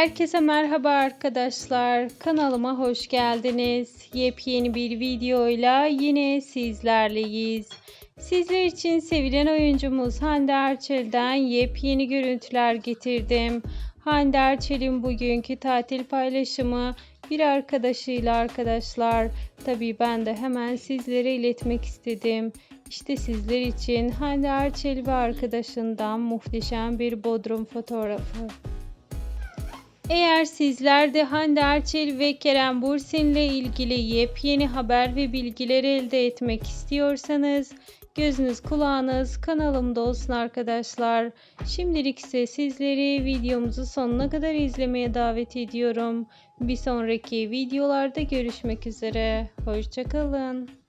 Herkese merhaba arkadaşlar. Kanalıma hoş geldiniz. Yepyeni bir videoyla yine sizlerleyiz. Sizler için sevilen oyuncumuz Hande Erçel'den yepyeni görüntüler getirdim. Hande Erçel'in bugünkü tatil paylaşımı bir arkadaşıyla arkadaşlar. Tabii ben de hemen sizlere iletmek istedim. İşte sizler için Hande Erçel ve arkadaşından muhteşem bir bodrum fotoğrafı. Eğer sizler de Hande Erçel ve Kerem Bürsin ile ilgili yepyeni haber ve bilgiler elde etmek istiyorsanız gözünüz kulağınız kanalımda olsun arkadaşlar. Şimdilik ise sizleri videomuzu sonuna kadar izlemeye davet ediyorum. Bir sonraki videolarda görüşmek üzere. Hoşçakalın.